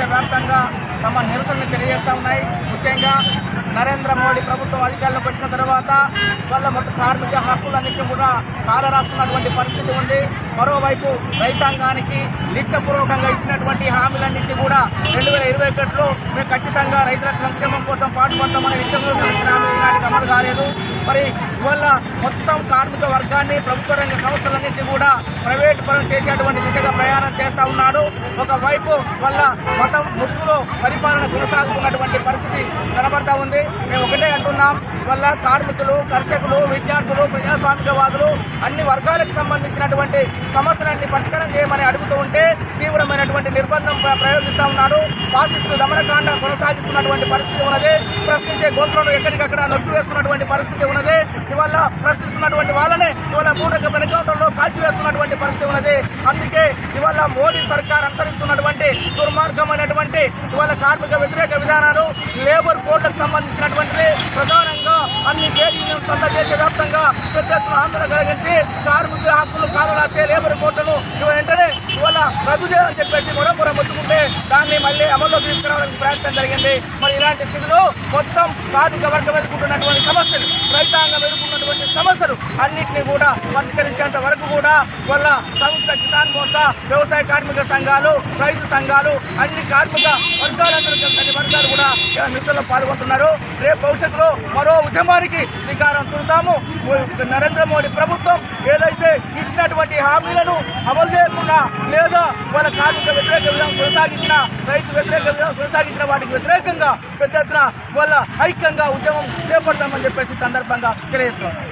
దేశవ్యాప్తంగా తమ నిరసనలు తెలియజేస్తూ ఉన్నాయి. ముఖ్యంగా నరేంద్ర మోడీ ప్రభుత్వం అధికారంలోకి వచ్చిన తర్వాత వాళ్ళ మొత్తం కార్మిక హక్కులన్నింటినీ కూడా కాలరాస్తున్నటువంటి పరిస్థితి ఉంది. మరోవైపు రైతాంగానికి లిఖితపూర్వకంగా ఇచ్చినటువంటి హామీలన్నింటినీ కూడా రెండు వేల ఇరవై ఒకటిలో మేము ఖచ్చితంగా రైతుల సంక్షేమం కోసం పాటుపడతామని నిత్యపూర్వకంగా ఇచ్చిన హామీ ఈనాటికి అమలు కాలేదు. మరి ఇవాళ మొత్తం కార్మిక వర్గాన్ని ప్రభుత్వ రంగ సంస్థలన్నింటినీ కూడా ప్రైవేట్ పరం చేసేటువంటి దిశగా ప్రయాణం చేస్తూ ఉన్నాడు. ఒకవైపు వల్ల మతం ముసుగులో పరిపాలన కొనసాగుతున్నటువంటి పరిస్థితి కనబడతా ఉంది. మేము ఒకటే అంటున్నాం వల్ల కార్మికులు కర్షకులు విద్యార్థులు ప్రజాస్వామికవాదులు అన్ని వర్గాలకు సంబంధించినటువంటి సమస్యలన్నీ పరిష్కారం చేయమని అడుగుతూ ఉంటే తీవ్రమైనటువంటి నిర్బంధం ప్రయోగిస్తూ ఉన్నాడు. ఫాసిస్టు దమనకాండ కొనసాగిస్తున్నటువంటి పరిస్థితి ఉన్నది. ప్రశ్నించే గొంతులను ఎక్కడికక్కడ నొక్కి వేస్తున్నటువంటి పరిస్థితి ఉన్నది. ఇవాళ ప్రశ్నిస్తున్నటువంటి వాళ్ళనే ఇవాళ మూడక వెనుకౌంటర్లో కాల్చివేస్తున్నటువంటి పరిస్థితి ఉన్నది. అందుకే ఇవాళ మోడీ సర్కార్ అనుసరిస్తున్నటువంటి దుర్మార్గమైనటువంటి ఇవాళ కార్మిక వ్యతిరేక విధానాలు లేబర్ కోడ్లకు సంబంధించినటువంటిది ప్రధానంగా అన్ని ట్రేడ్ యూనియన్స్ అంతా దేశవ్యాప్తంగా పెద్ద ఎత్తున ఆందోళన కలిగించి కార్మికుల హక్కులు కాలు రాసే లేబర్ కోర్టు రద్దు చేయాలని చెప్పేసి మరొకరు మొత్తుకుంటే దాన్ని మళ్ళీ అమల్లో తీసుకురావడానికి ప్రయత్నం జరిగింది. మరి ఇలాంటి స్థితిలో మొత్తం కార్మిక వర్గం ఎదుర్కొంటున్నటువంటి సమస్యలు రైతాంగం ఎదుర్కొన్నటువంటి సమస్యలు అన్నింటినీ కూడా పరిష్కరించేంత వరకు కూడా వల్ల సంయుక్త కిసాన్ మోర్చా వ్యవసాయ కార్మిక సంఘాలు రైతు సంఘాలు అన్ని కార్మిక వర్గాలందరూ కలిసి వర్గాలు కూడా మిత్రులు పాల్గొంటున్నారు. రేపు భవిష్యత్తులో మరో ఉద్యమానికి శ్రీకారం చుడతాము. నరేంద్ర మోడీ ప్రభుత్వం ఏదైతే ఇచ్చినటువంటి హామీలను అమలు చేయకుండా లేదా ప్రభుత్వ వ్యతిరేక విధానం కొనసాగించిన రైతు వ్యతిరేక విధానం కొనసాగించిన వాటికి వ్యతిరేకంగా పెద్ద ఎత్తున వాళ్ళ ఐక్యంగా ఉద్యమం చేపడతామని చెప్పేసి సందర్భంగా తెలియజేస్తున్నాం